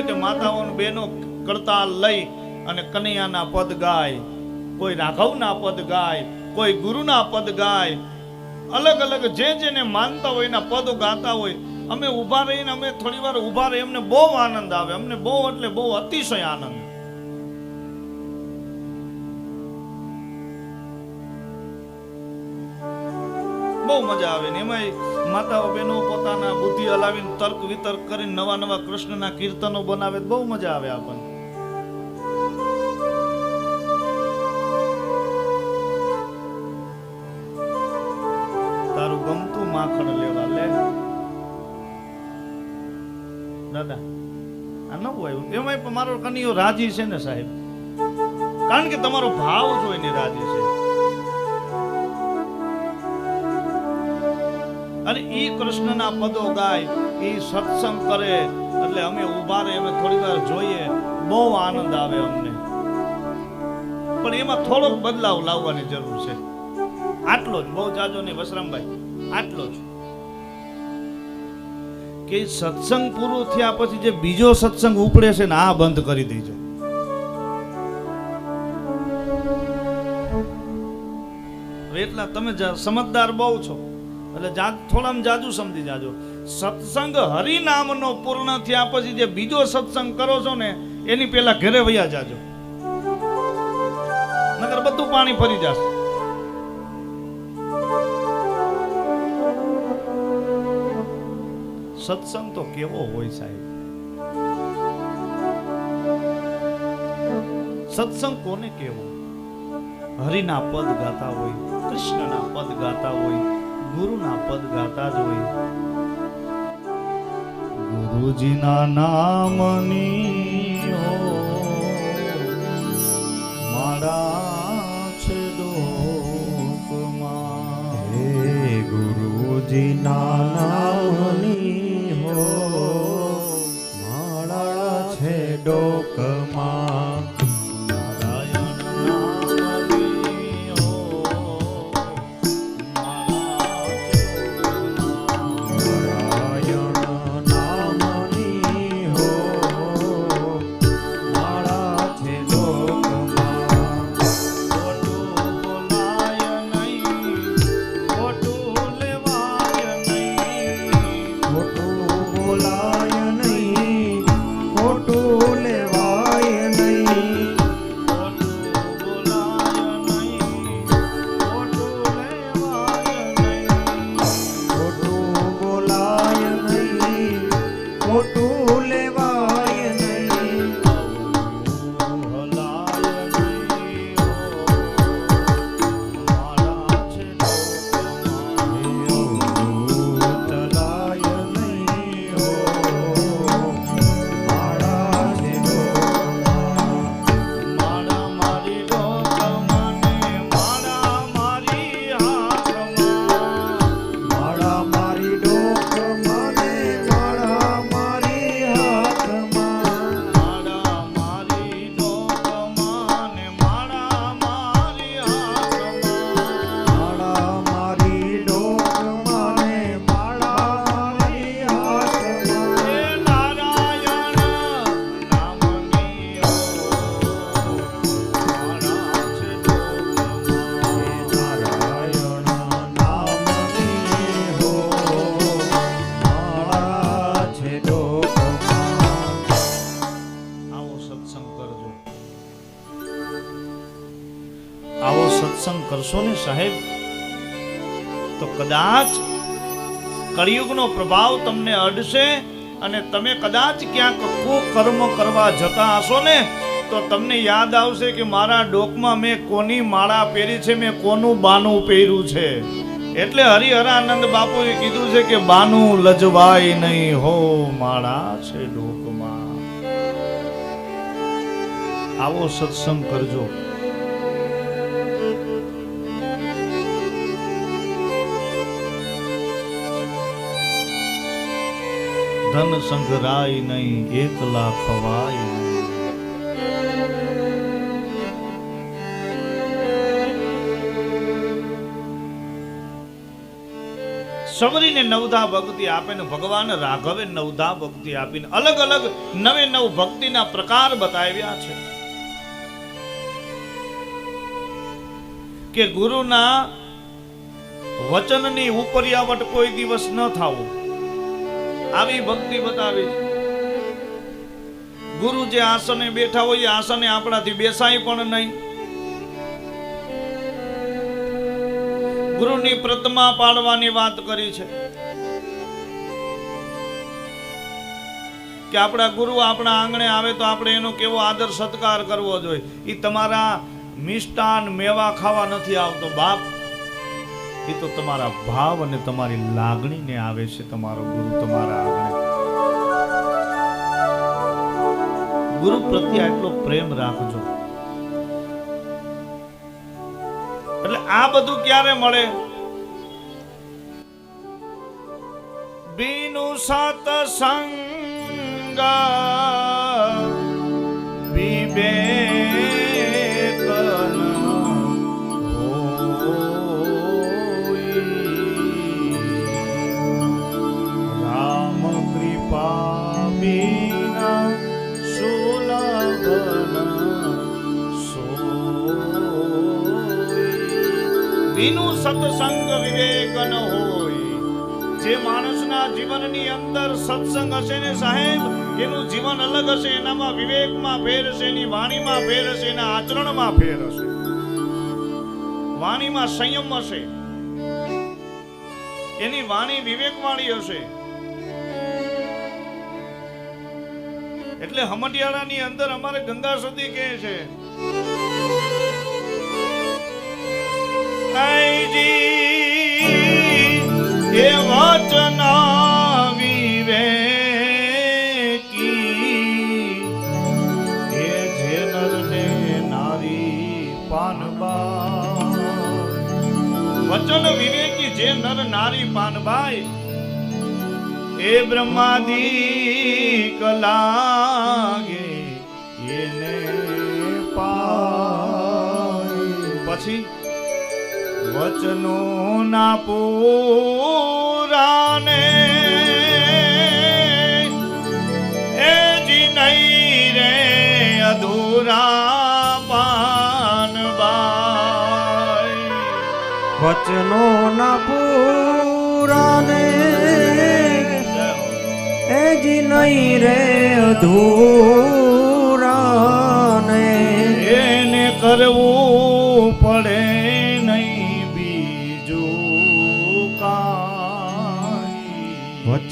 છે તે માતાઓનું બહેનો કરતા લઈ અને કનૈયાના પદ ગાય. કોઈ રાઘવના પદ ગાય, કોઈ ગુરુના પદ ગાય. અલગ અલગ જે જેને માનતા હોય એના પદો ગાતા હોય. અમે ઊભા રહીને અમે થોડી વાર ઊભા રહી અમને બહુ આનંદ આવે. અમને બહુ એટલે બહુ અતિશય આનંદ. બહુ મજા આવે ને. એમાંય માતાઓ બહેનો પોતાના બુદ્ધિ હલાવીને તર્ક વિતર્ક કરીને નવા નવા કૃષ્ણના કીર્તનો બનાવે બહુ મજા આવે આપણને. તારું ગમતું માખણ લેવા લે. દાદા, આ નવું આવ્યું એમાંય મારો કનિયો રાજી છે ને સાહેબ. કારણ કે તમારો ભાવ જોઈને રાજી છે. અને એ કૃષ્ણના પદો ગાય એ સત્સંગ કરે, એટલે અમે ઊભા રહે, અમે થોડી વાર જોઈએ. બહુ આનંદ આવે અમને. પણ એમાં થોડોક બદલાવ લાવવાની જરૂર છે. આટલો જ, બહુ જાજો નહીં, વસરામભાઈ, આટલો જ. કે સત્સંગ પૂરો થયા પછી જે બીજો સત્સંગ ઉપડે છે ને, આ બંધ કરી દેજો. એટલા, તમે સમજદાર બહુ છો. એટલે જા થોડામાં જાજુ સમજી જાજો. સત્સંગ હરિનામનો પૂર્ણ થયા પછી જે બીજો સત્સંગ કરો છો ને, એની પેલા ઘરે વયા જાજો. નગર બધું પાણી ફરી જશે. સત્સંગ તો કેવો હોય સાહેબ? સત્સંગ કોને કેવો હરિના પદ ગાતા હોય, કૃષ્ણના પદ ગાતા હોય ગુરુના પદ ગાતા જ હોય. ગુરુજીના નામની મારા છે ડોકમાં હે ગુરુજીના નામની હો માળા છે ડોકમાં કરશો ને સાહેબ? તો કદાચ કળિયુગનો પ્રભાવ તમને અડશે અને તમે કદાચ ક્યાંક કુકર્મ કરવા જતા હશો ને તો તમને યાદ આવશે કે મારા ડોકમાં મેં કોની માળા પહેરી છે, મેં કોનું બાનું પહેર્યું છે. એટલે હરિહરાનંદ બાપુએ કીધું છે કે બાનું લજવાય નહીં હો માળા છે ડોકમાં. આવો સત્સંગ કરજો. ધન સંઘરાય નહીં, એકલા ખવાય. સમરીને નવધા ભક્તિ આપે ને ભગવાન રાઘવે નવધા ભક્તિ આપીને અલગ અલગ નવે નવ ભક્તિના પ્રકાર બતાવ્યા છે. કે ગુરુના વચનની ઉપરિયાવટ કોઈ દિવસ ન થાવું. આવી ભક્તિ બતાવી છે. ગુરુ જે આસને બેઠા હોય, એ આસને આપણાથી બેસાય પણ નહીં. ગુરુની પ્રતિમા પાડવાની વાત કરી છે. કે આપણા ગુરુ આપણા આંગણે આવે તો આપણે એનો કેવો આદર સત્કાર કરવો જોઈએ. એ તમારા મિષ્ટાન મેવા ખાવા નથી આવતો, બાપ. એ તો તમારા ભાવ અને તમારી લાગણીને આવે છે તમારો ગુરુ તમારા આગળ ગુરુ પ્રત્યે આટલો પ્રેમ રાખજો. એટલે આ બધું ક્યારે મળે? બીનુ સતસંગ સત્સંગ વિવેકન હોય. જે માણસના જીવનની અંદર સત્સંગ હશે ને સાહેબ, એનું જીવન અલગ હશે, એનામાં વિવેકમાં ફેર હશે, એની વાણીમાં ફેર હશે, એના આચરણમાં ફેર હશે. વાણીમાં સંયમ હશે. એની વાણી વિવેકવાળી હશે. એટલે હમટિયાળાની અંદર અમારે ગંગા સુધી કહે છે? આઈજી એ વચના વિવેકી. એ જે નરને નારી પાનબા વચન વિવેકી જે નર નારી પાનબાઈ એ બ્રહ્માદી કલાગે એને પા પછી વચનો ના પૂરાને એ જી નહીં રે અધૂરા પાનબાઈ વચનો ના પૂરાને એ જી નહીં રે અધૂરાને. એને કરવું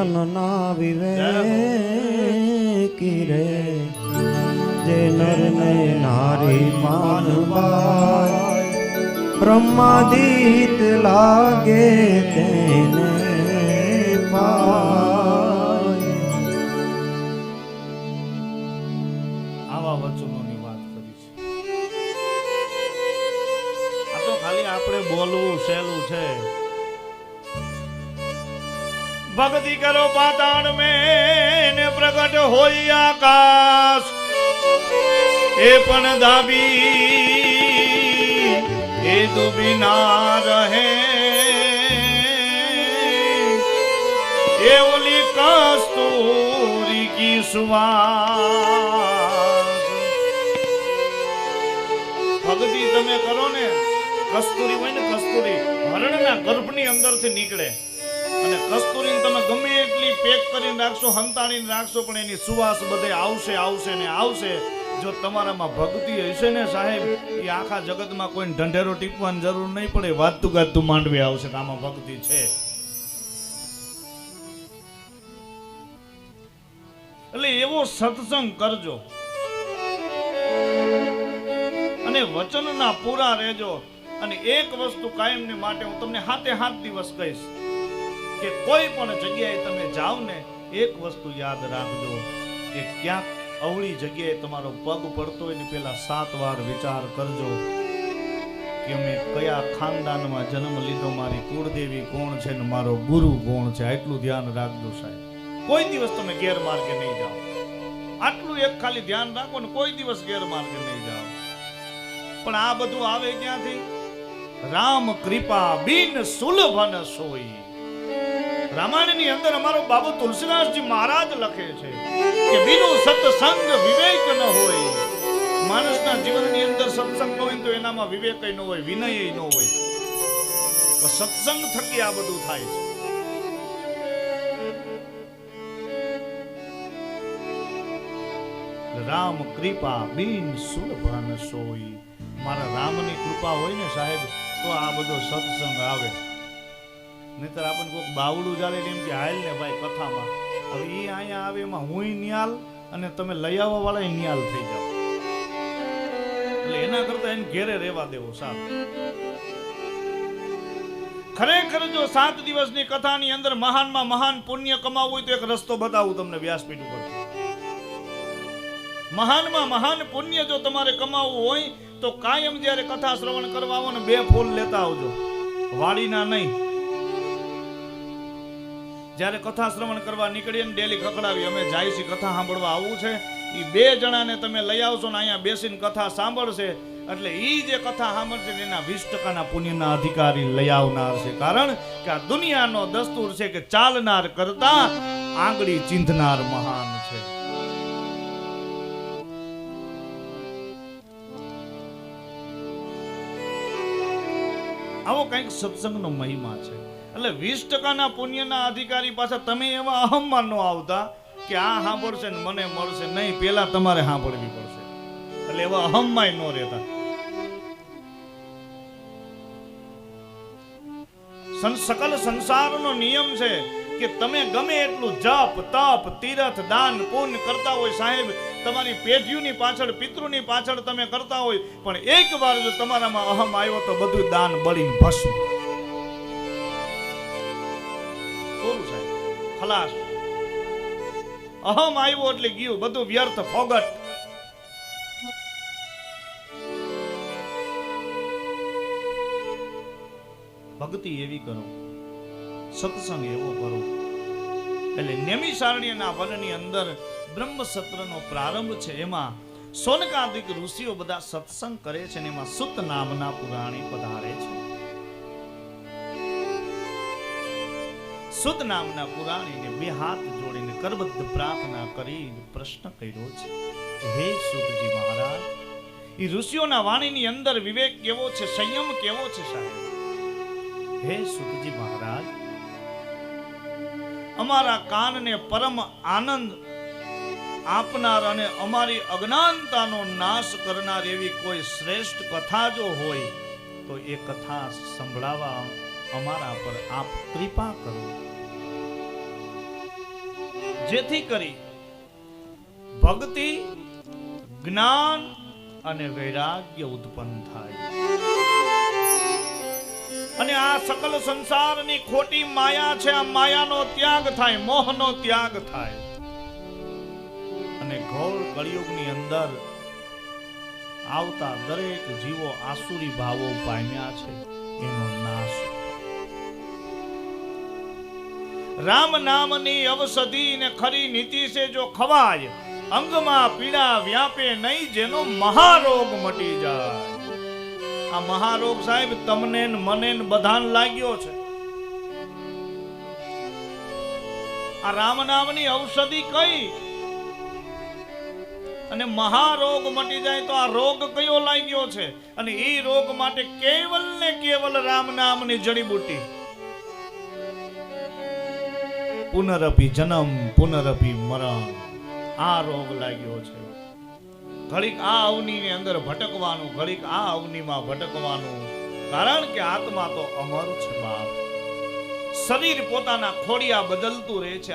વચન ના વિવેકી રે. જે નર ને નારી માનવાય. બ્રહ્માદિત લાગે તેને પાય. આવા વચનોની વાત કરી છે. આ તો ખાલી આપણે બોલવું, સહેલું છે. ભક્તિ કરો પાતાળ મેં પ્રગટ હોય આકાશ. એ પણ દાબી એ ડૂબી ના રહે. એ ઓલી કસ્તુરી કી સુવાસ. ભક્તિ તમે કરો ને, કસ્તુરી હોય ને કસ્તુરી, હરણના ગર્ભની અંદરથી નીકળે. અને કસ્તુરીને તમે ગમે એટલી પેક કરીને રાખશો હંતાડીને રાખશો, પણ એની સુવાસ બધે આવશે આવશે ને આવશે. જો તમારામાં ભક્તિ હશે ને સાહેબ, એ આખા જગતમાં કોઈને ઢંઢેરો ટીપવાની જરૂર નહીં પડે, વાતું ગાતું માંડવી આવશે આમાં ભક્તિ છે. એટલે એવો સત્સંગ કરજો. અને વચનના પૂરા રહેજો. અને એક વસ્તુ કાયમને માટે હું તમને હાથે હાથ દિવસ કહીશ. કે કોઈ પણ જગ્યાએ તમે જાઓ ને એક વસ્તુ યાદ રાખજો કે ક્યાંક અવળી જગ્યાએ તમારો પગ પડતો હોય ને પેલા સાત વાર વિચાર કરજો કે મેં કયા ખાનદાનમાં જન્મ લીધો, મારી કુળદેવી કોણ છે ને મારો ગુરુ કોણ છે, આટલું ધ્યાન રાખજો સાહેબ. કોઈ દિવસ તમે ગેરમાર્ગે નહીં જાઓ. આટલું એક ખાલી ધ્યાન રાખો ને કોઈ દિવસ ગેરમાર્ગે નહીં જાઓ. પણ આ બધું આવે ક્યાંથી? રામ કૃપા બિન સુલભન સોઈ. રામાયણની અંદર અમારો બાબુ તુલસીદાસજી મહારાજ લખે છે કે બીનો સત્સંગ વિવેક ન હોય. માણસના જીવનની અંદર સત્સંગ ન હોય તો એનામાં વિવેક ન હોય, વિનય ન હોય. તો સત્સંગ થકી આ બધું થાય છે. રામ કૃપા બિન સુલભન સોઈ. મારા રામની કૃપા હોય ને સાહેબ, તો આ બધો સત્સંગ આવે. નહીતર આપણને કોઈક બાવડું ચાલે એમ કે, હાલ ને ભાઈ કથામાં. હવે એ અહીંયા આવે, એમાં હું નિયાલ અને તમે લઈ આવવા વાળા નિયાલ થઈ જાઓ. એટલે એના કરતા એને ઘેરે રહેવા દેવો સાહેબ ખરેખર જો સાત દિવસની કથાની અંદર મહાનમાં મહાન પુણ્ય કમાવવું હોય તો એક રસ્તો બતાવું તમને વ્યાસપીઠ ઉપર મહાનમાં મહાન પુણ્ય જો તમારે કમાવવું હોય તો કાયમ જ્યારે કથા શ્રવણ કરવા આવો ને બે ફૂલ લેતા આવજો. વાડીના નહીં. જ્યારે કથા શ્રવણ કરવા નીકળીએ ને ડેલી ખખડાવી, અમે જાય છે કથા સાંભળવા. આવવું છે. એ બે જણાને તમે લઈ આવશો ને અહીંયા બેસીને કથા સાંભળશે. એટલે એ જે કથા સાંભળશે એના વીસ ટકાના પુણ્યના અધિકારી લઈ આવનાર છે. કારણ કે આ દુનિયાનો દસ્તુર છે કે ચાલનાર કરતા આંગળી ચીંધનાર મહાન છે. આવો કંઈક સત્સંગનો મહિમા છે. એટલે વીસ ટકાના પુણ્યના અધિકારી પાછા તમે એવા અહમમાં ન આવતા કે આ સાંભળશે ને મને મળશે. નહીં, પેલા તમારે સાંભળવી પડશે. એટલે એવા અહમમાં ન રહેતા. સકલ સંસારનો નિયમ છે કે તમે ગમે એટલું જપ, તપ, તીરથ, દાન, પુણ્ય કરતા હોય સાહેબ, તમારી પેઢીઓની પાછળ, પિતૃની પાછળ તમે કરતા હોય, પણ એક વાર જો તમારામાં અહમ આવ્યો તો બધું દાન બળીને ભસ્મ. ખલાસ અહમ આવ્યો એટલે ગયું, બધું વ્યર્થ ફોગટ. ભક્તિ એવી કરો, સત્સંગ એવો કરો. એટલે નેમી સારણીના વનની અંદર બ્રહ્મ સત્રનો પ્રારંભ છે. એમાં સોનકાદિક ઋષિઓ બધા સત્સંગ કરે છે અને એમાં સુત નામના પુરાણી પધારે છે. સુત નામના પુરાણીને બે હાથ જોડીને કરબદ્ધ પ્રાર્થના કરી પ્રશ્ન કર્યો છે હે સુતજી મહારાજ એ ઋષિઓના વાણીની અંદર વિવેક કેવો છે, સંયમ કેવો છે સાહેબ? હે સુતજી મહારાજ, અમારા કાનને પરમ આનંદ આપનાર અને અમારી અજ્ઞાનતાનો નાશ કરનાર એવી કોઈ શ્રેષ્ઠ કથા જો હોય, તો એ કથા સંભળાવા અમારા પર આપ કૃપા કરો. જેથી કરી ભક્તિ, જ્ઞાન અને વૈરાગ્ય ઉત્પન્ન થાય. અને આ સકલ સંસારની ખોટી માયા છે, આ માયાનો ત્યાગ થાય, મોહનો ત્યાગ થાય. અને ઘોર કળિયુગની અંદર આવતા દરેક જીવો આસુરી ભાવો પામ્યા છે, એનો નાશ રામ નામની અવસધી ને ખરી નીતિ છે જો ખવાય, અંગમાં પીડા વ્યાપે નહીં, જેનો મહારોગ મટી જાય. આ મહારોગ સાહેબ તમને મને બધાને લાગ્યો છે. આ રામ નામની ઔષધિ કઈ? અને મહારોગ મટી જાય તો આ રોગ કયો લાગ્યો છે? અને એ રોગ માટે કેવલ ને કેવલ રામ નામની જડીબુટી પુનરપી જન્મ પુનરપી મરણ. આ રોગ લાગ્યો છે. ઘડીક આ અવનીની અંદર ભટકવાનું, ઘડીક આ અવનીમાં ભટકવાનું. કારણ કે આત્મા તો અમર છે બાપ. શરીર પોતાના ખોડિયા બદલતું રહે છે